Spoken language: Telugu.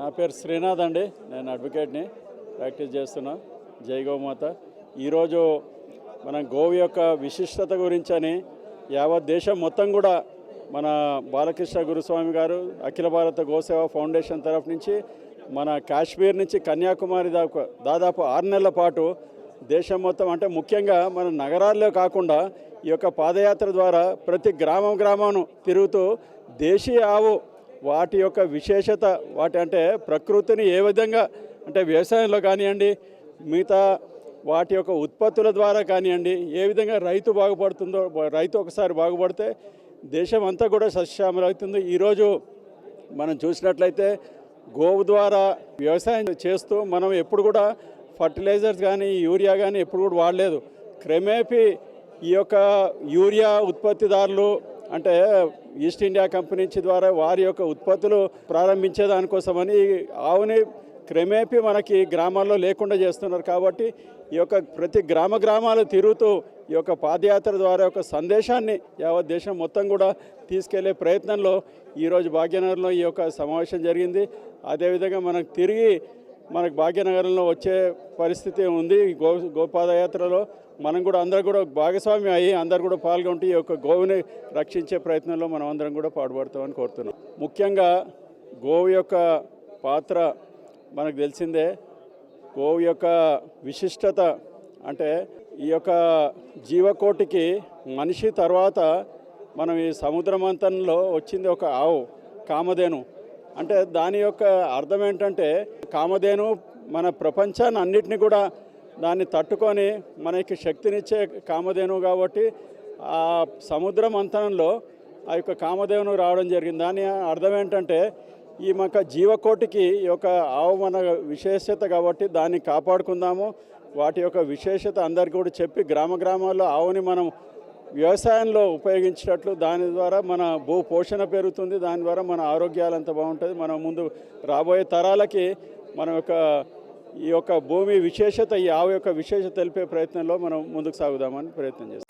నా పేరు శ్రీనాథ్ అండి. నేను అడ్వకేట్ని ప్రాక్టీస్ చేస్తున్నా. జై గోమాత. ఈరోజు మన గోవు యొక్క విశిష్టత గురించి అని యావత్ దేశం మొత్తం కూడా మన బాలకృష్ణ గురుస్వామి గారు అఖిల భారత గోసేవ ఫౌండేషన్ తరఫు నుంచి మన కాశ్మీర్ నుంచి కన్యాకుమారి దాకా దాదాపు ఆరు నెలల పాటు దేశం మొత్తం అంటే ముఖ్యంగా మన నగరాల్లో కాకుండా ఈ యొక్క పాదయాత్ర ద్వారా ప్రతి గ్రామం గ్రామాను తిరుగుతూ దేశీయ ఆవు వాటి యొక్క విశేషత వాటి అంటే ప్రకృతిని ఏ విధంగా అంటే వ్యవసాయంలో కానివ్వండి మిగతా వాటి యొక్క ఉత్పత్తుల ద్వారా కానివ్వండి ఏ విధంగా రైతు బాగుపడుతుందో రైతు ఒకసారి బాగుపడితే దేశం అంతా కూడా సస్యశ్యామలం అవుతుంది ఈరోజు మనం చూసినట్లయితే గోవు ద్వారా వ్యవసాయం చేస్తూ మనం ఎప్పుడు కూడా ఫర్టిలైజర్స్ కానీ యూరియా కానీ ఎప్పుడు కూడా వాడలేదు. క్రమేపీ ఈ యొక్క యూరియా ఉత్పత్తిదారులు అంటే ఈస్ట్ ఇండియా కంపెనీ నుంచి ద్వారా వారి యొక్క ఉత్పత్తులు ప్రారంభించేదానికోసమని ఆవుని క్రమేపీ మనకి గ్రామాల్లో లేకుండా చేస్తున్నారు కాబట్టి ఈ యొక్క ప్రతి గ్రామ గ్రామాలు తిరుగుతూ ఈ యొక్క పాదయాత్ర ద్వారా ఒక సందేశాన్ని యావత్ దేశం మొత్తం కూడా తీసుకెళ్ళే ప్రయత్నంలో ఈరోజు భాగ్యనగర్లో ఈ యొక్క సమావేశం జరిగింది. అదేవిధంగా మనకు తిరిగి మనకు భాగ్యనగరంలో వచ్చే పరిస్థితి ఉంది. ఈ గో గోపాదయాత్రలో మనం కూడా అందరూ కూడా భాగస్వామ్యం అయ్యి అందరు కూడా పాల్గొంటూ ఈ యొక్క గోవుని రక్షించే ప్రయత్నంలో మనం అందరం కూడా పాటుపడతామని కోరుతున్నాం. ముఖ్యంగా గోవు యొక్క పాత్ర మనకు తెలిసిందే. గోవు యొక్క విశిష్టత అంటే ఈ యొక్క జీవకోటికి మనిషి తర్వాత మనం ఈ సముద్రమంతంలో వచ్చింది ఒక ఆవు కామధేను. అంటే దాని యొక్క అర్థం ఏంటంటే కామధేను మన ప్రపంచాన్ని అన్నిటిని కూడా దాన్ని తట్టుకొని మనకి శక్తినిచ్చే కామధేను కాబట్టి ఆ సముద్ర మంథనంలో ఆ యొక్క కామదేవును రావడం జరిగింది. దాని అర్థం ఏంటంటే ఈ మొక్క జీవకోటికి ఈ యొక్క ఆవు మన విశేషత కాబట్టి దాన్ని కాపాడుకుందాము. వాటి యొక్క విశేషత అందరికీ కూడా చెప్పి గ్రామ గ్రామాల్లో ఆవుని మనం వ్యవసాయంలో ఉపయోగించినట్లు దాని ద్వారా మన భూ పోషణ పెరుగుతుంది దాని ద్వారా మన ఆరోగ్యాలంతా బాగుంటుంది. మనం ముందు రాబోయే తరాలకి మన యొక్క ఈ యొక్క భూమి విశేషత ఈ ఆవు యొక్క విశేషత తెలిపే ప్రయత్నంలో మనం ముందుకు సాగుదామని ప్రయత్నం చేస్తాం.